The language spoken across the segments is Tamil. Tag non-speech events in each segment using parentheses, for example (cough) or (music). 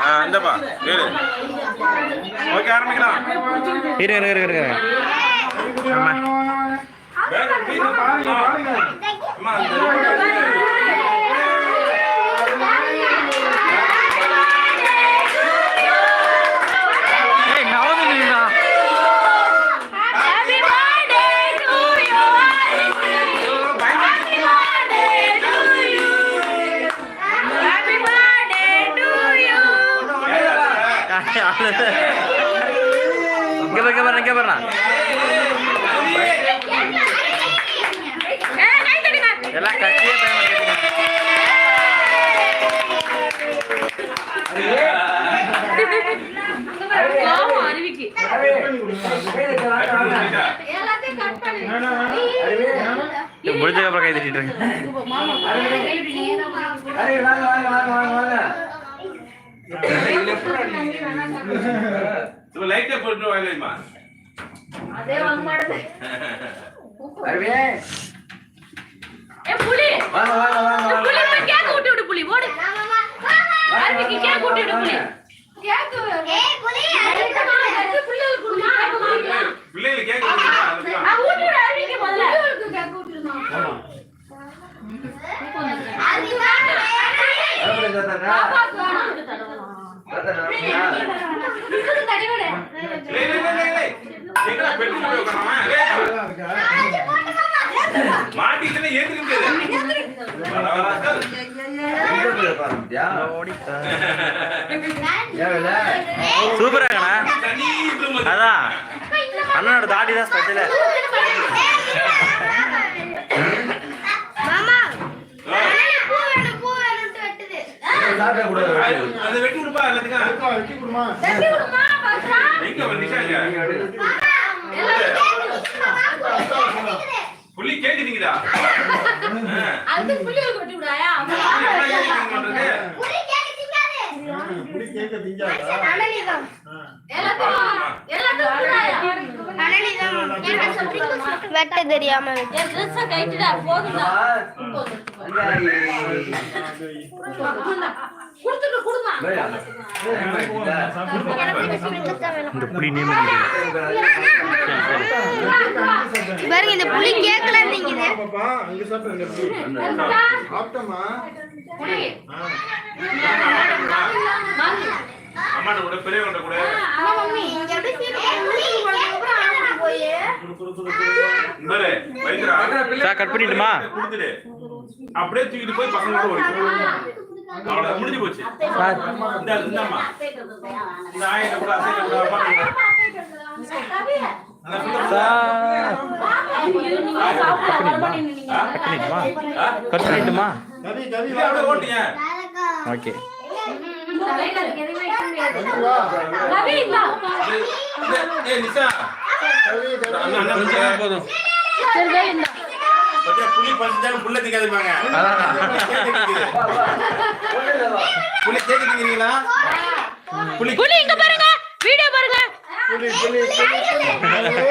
ஆ இந்தப்பா கேளு ஓகே ஆரம்பிக்கலாம். இரு இரு இரு இரு. அம்மா, இங்க பாரு இங்க பாரு இங்க பாரு ஏய், கை தட்டுங்க. எல்லாம் கட்டியே பயமா கேட்டுங்க கோவம் அருவிக்கு. முடிஞ்சதுக்கு அப்புறம் கை தட்டிட்டு இருக்கு இப்ப லைட்டா போட்டு வாங்கம்மா ஏய், புலி. ஏய், புலி போய் கேக்க விட்டு விடு, புலி, ஓடு. அருவிக்கு கேக்க விட்டு விடு, புலி. பிள்ளைகளை கேட்க முடியுமா? அதுதான். ஆ, ஊட்டி விடு, அருவிக்கு முதல்ல. பாப்பாக்கு மாட்டிக்கிட்டே ஏத்துக்க முடியாது சூப்பரா அதான். அண்ணனோட தாடி தான் ஸ்பெஷல் அதை வெட்டி விடுப்பா எல்லாத்துக்கும்? எங்க வந்து நிஷாங்க புள்ளி கேக்குறீங்களா அது புள்ளிகளுக்கு வெட்டி விடாயா? வெட்ட தெரியாம என் dress அ கழட்டிடா, கொடுத்துட்டு கொடுமா. இந்த நேம் பாருங்க இந்த புளி கேக்கல நீங்க புளி. மாமி. அம்மாட்ட கூட பெரியவன்ட்ட கூட ஆமா, மம்மி. இந்தாரு, வைக்கிறா. சார் கட் பண்ணிட்டுமா. அப்படியே தூக்கிட்டு போய் பசங்களோட ஓடிடும் அவ்வளவு முடிஞ்சு போச்சு. இந்த இந்தாம்மா. இந்த ஆயிட்ட கூட அசைட்ட கூட அம்மா கூட. அந்த சுத்தம் சார். நீங்க சாப்பிட. வர மாட்டேங்கிறீங்க. கட் பண்ணிட்டுமா? ஆ? கட் பண்ணிட்டுமா? இல்ல, அப்படியே ஓட்டுங்க ஓகே. இந்தா. போதும். புளி பறிச்சுட்டாலும் புல்ல திங்காதுப்பாங்க. புளி தேக்க திங்கிறீங்களா? புளி புலி இங்க பாருங்க வீடியோ பாருங்க யாருக்கு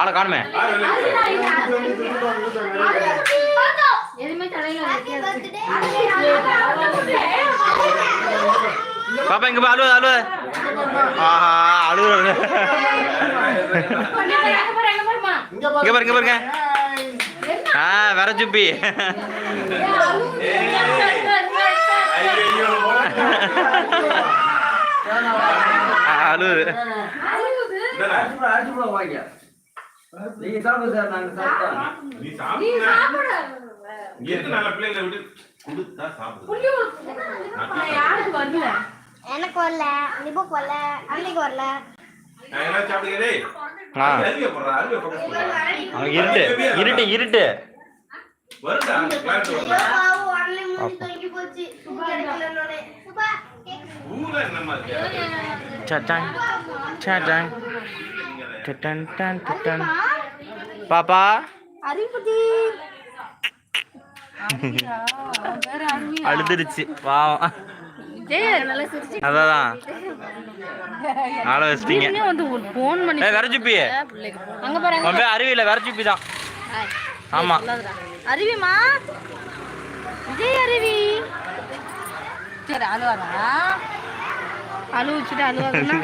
ஆளை காணுமே. பாப்பா இங்க அழுவ அழுவ. ஆஹா அழுவுறது இங்க பாரு இங்க பாருங்க. ஆ வர சுப்பி நீங்க சார் நாங்க சாப்பிட்டோம் எனக்கு வரல. நிபுக்கு வரல. அன்னைக்கு வரல இருட்டு. இருட்டு இருட்டு. வருதா? clarity வருதா? ஊர்ல என்னம்மா இருக்கு? சட்டாங் சட்டாங் டட்டன் டன் டட்டன் பாப்பா அழுதுருச்சு பாவம். அதான் ஆள வச்சிட்டீங்க. விரச்சுப்பி. அங்க அருவியில விரச்சுப்பி தான். ஆமா. அருவிமா விஜய் அருவி. சரி அழுவாரா அழு வச்சுட்டு அழுவாதுன்னா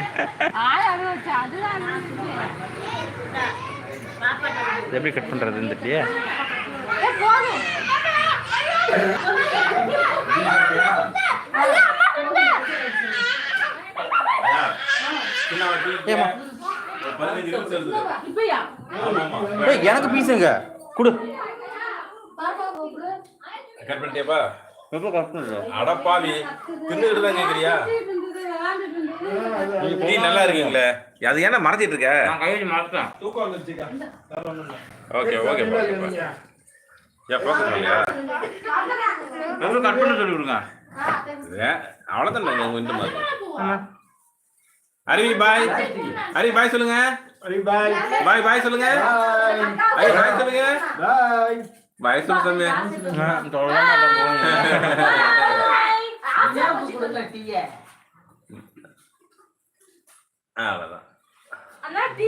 எப்படி கட் ஆமா ஏய் எனக்கு பீஸுங்க குடு. கட் பண்ணிட்டியாப்பா? எப்போ கட் பண்ணுற அடப்பாவி. தின்னுகிட்டு தான் கேக்குறியா? டீ நல்லா இருக்கீங்களே? அது ஏன்னா மறைச்சிட்டு இருக்க? நான் கையில் மாட்டேன் தூக்கம் வந்துருச்சுக்கா. ஓகே ஓகே ஓகே ஏன் ஃபோக்கஸ் பண்ணியா எப்போ கட் பண்ண சொல்லி கொடுங்க. அவ்வளோதான் நாங்கள் இந்த மாதிரி. அருவி பாய் அருவி பாய் சொல்லுங்க. பாய் பாய் பாய் சொல்லுங்க. ஐ பாய் சொல்லுங்க. பாய் பாய் சொல்லு (laughs) சாமி மாட்டேன் அவ்வளோதான் அண்ணா